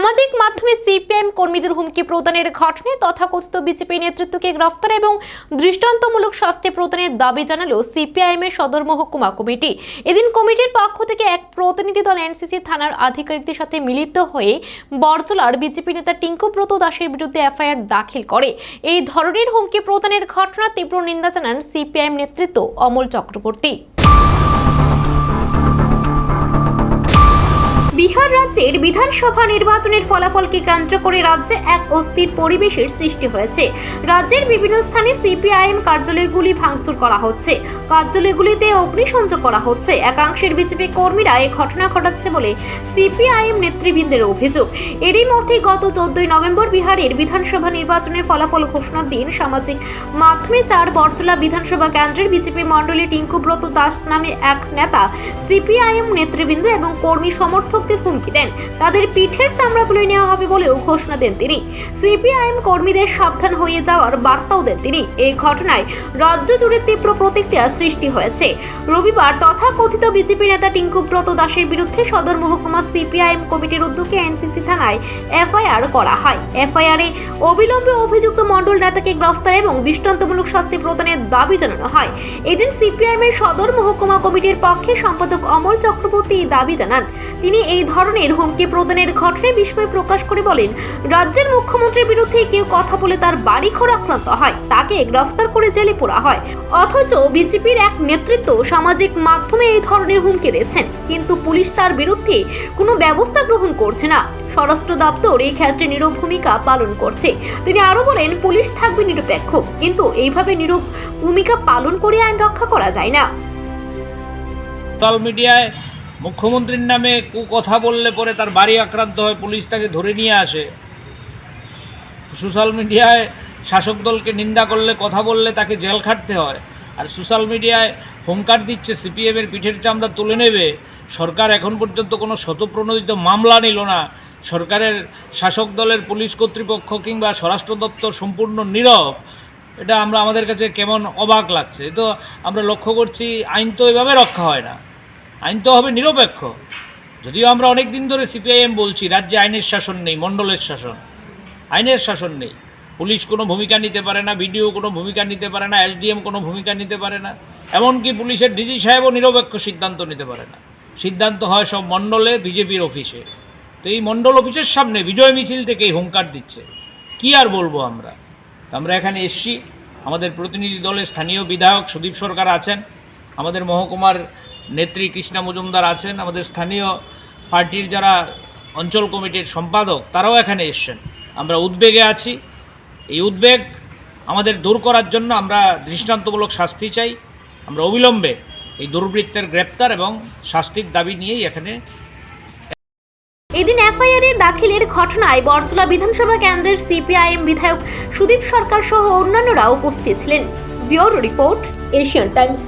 সামাজিক মাধ্যমে সিপিএম কর্মীদের হুমকি প্রদানের ঘটনায় তথাকথিত বিজেপি নেতৃত্বকে গ্রেফতার এবং দৃষ্টান্তমূলক শাস্তি প্রদানের দাবি জানালো সিপিআইএম এর সদর মহকুমা কমিটি। এদিন কমিটির পক্ষ থেকে এক প্রতিনিধি দল এনসিসি থানার আধিকারিকদের সাথে মিলিত হয়ে বরজলার বিজেপি নেতা টিঙ্কুব্রত দাসের বিরুদ্ধে এফআইআর দাখিল করে। এই ধরনের হুমকি প্রদানের ঘটনা তীব্র নিন্দা জানান সিপিআইএম নেতৃত্ব অমল চক্রবর্তী। রাজ্যের বিধানসভা নির্বাচনের ফলাফলকে কেন্দ্র করে রাজ্যে এক অস্থির পরিবেশের সৃষ্টি হয়েছে। রাজ্যের বিভিন্ন স্থানে সিপিআইএম কার্যালয়গুলি ভাঙচুর করা হচ্ছে। কার্যালয়গুলিতে অগ্নিসংযোগ করা হচ্ছে। একাংশের বিজেপি কর্মীরা এই ঘটনা ঘটাচ্ছে বলে সিপিআইএম নেতৃবৃন্দের অভিযোগ। এরই মধ্যে গত চোদ্দই নভেম্বর বিহারের বিধানসভা নির্বাচনের ফলাফল ঘোষণার দিন সামাজিক মাধ্যমে চার বরজলা বিধানসভা কেন্দ্রের বিজেপি মণ্ডলী টিঙ্কুব্রত দাস নামে এক নেতা, সিপিআইএম নেতৃবৃন্দ এবং কর্মী সমর্থকদের হুমকি। দেন। তাদের পিঠের চামড়া তুলে নেওয়া হবে বলেও ঘোষণা দেন তিনি। সিপিআইএম কর্মীদের সাবধান হয়ে যাওয়ার বার্তাও দেন তিনি। এই ঘটনায় রাজ্য জুড়ে তীব্র প্রতিক্রিয়া সৃষ্টি হয়েছে। রবিবার তথাকথিত বিজেপি নেতা টিঙ্কুব্রত দাসের বিরুদ্ধে সদর মহকুমা সিপিআইএম কমিটির উদ্যোগে এনসিসি থানায় এফআইআর করা হয়। এফআইআরে অবিলম্বে অভিযুক্ত মণ্ডল নেতাকে গ্রেফতার এবং দৃষ্টান্তমূলক শাস্তি প্রদানের দাবি জানানো হয়। এদিন সিপিআইএম এর সদর মহকুমা কমিটির পক্ষে সম্পাদক অমল চক্রবর্তী দাবি জানান। তিনি এই ধরনের হুমকি প্রদানের ঘটনায় বিস্ময় প্রকাশ করে বলেন, রাজ্যের মুখ্যমন্ত্রীর বিরুদ্ধে কেউ কথা বলে তার বাড়ি ঘর আক্রান্ত হয়, তাকে গ্রেফতার করে জেলে পোড়া হয়। অথচ বিজেপির এক নেতৃত্ব সামাজিক মাধ্যমে এই ধরনের হুমকি দিচ্ছেন, কিন্তু পুলিশ তার বিরুদ্ধে কোনো ব্যবস্থা গ্রহণ করছে না। স্বরাষ্ট্র দপ্তর এই ক্ষেত্রে নীরব ভূমিকা পালন করছে। তিনি আরও বলেন, পুলিশ থাকবে নিরপেক্ষ, কিন্তু এইভাবে নীরব ভূমিকা পালন করে আইন রক্ষা করা যায় না। সোশ্যাল মিডিয়ায় মুখ্যমন্ত্রীর নামে কথা বললে পরে তার বাড়ি আক্রান্ত হয়, পুলিশ তাকে ধরে নিয়ে আসে। সোশ্যাল মিডিয়ায় শাসক দলকে নিন্দা করলে, কথা বললে তাকে জেল খাটতে হয়। আর সোশ্যাল মিডিয়ায় হুঙ্কার দিচ্ছে, সিপিএমের পিঠের চামড়া তুলে নেবে। সরকার এখন পর্যন্ত কোনো শতপ্রণোদিত মামলা নিল না। সরকারের শাসক দলের পুলিশ কর্তৃপক্ষ কিংবা স্বরাষ্ট্র দপ্তর সম্পূর্ণ নীরব। এটা আমরা, আমাদের কাছে কেমন অবাক লাগছে। তো আমরা লক্ষ্য করছি, আইন তো এভাবে রক্ষা হয় না। আইন তো হবে নিরপেক্ষ। যদিও আমরা অনেক দিন ধরে সিপিআইএম বলছি, রাজ্যে আইনের শাসন নেই, মণ্ডলের শাসন। আইনের শাসন নেই। পুলিশ কোনো ভূমিকা নিতে পারে না, বিডিও কোনো ভূমিকা নিতে পারে না, এসডিএম কোনো ভূমিকা নিতে পারে না। এমনকি পুলিশের ডিজি সাহেবও নিরপেক্ষ সিদ্ধান্ত নিতে পারে না। সিদ্ধান্ত হয় সব মণ্ডলে, বিজেপির অফিসে। তো এই মণ্ডল অফিসের সামনে বিজয় মিছিল থেকে এই হুঙ্কার দিচ্ছে। কি আর বলব আমরা? আমরা এখানে এসছি। আমাদের প্রতিনিধি দলের স্থানীয় বিধায়ক সুদীপ সরকার আছেন। আমাদের মহকুমার নেত্রী কৃষ্ণা মজুমদার আছেন, আমাদের স্থানীয় পার্টির যারা অঞ্চল কমিটির সম্পাদক, তারাও এখানে এসছেন। আমরা উদ্বেগে আছি। এই উদ্বেগ আমাদের দূর করার জন্য আমরা দৃষ্টান্তমূলক শাস্তি চাই। আমরা অবিলম্বে এই দুর্বৃত্তের গ্রেপ্তার এবং শাস্তির দাবি নিয়েই এখানে এদিন এফআইআর এর দাখিলের ঘটনায় বরজলা বিধানসভা কেন্দ্রের সিপিআইএম বিধায়ক সুদীপ সরকার সহ অন্যান্যরা উপস্থিত ছিলেন। Bureau report, Asian Times.